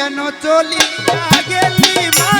কেন চলিয়া গেলি মা?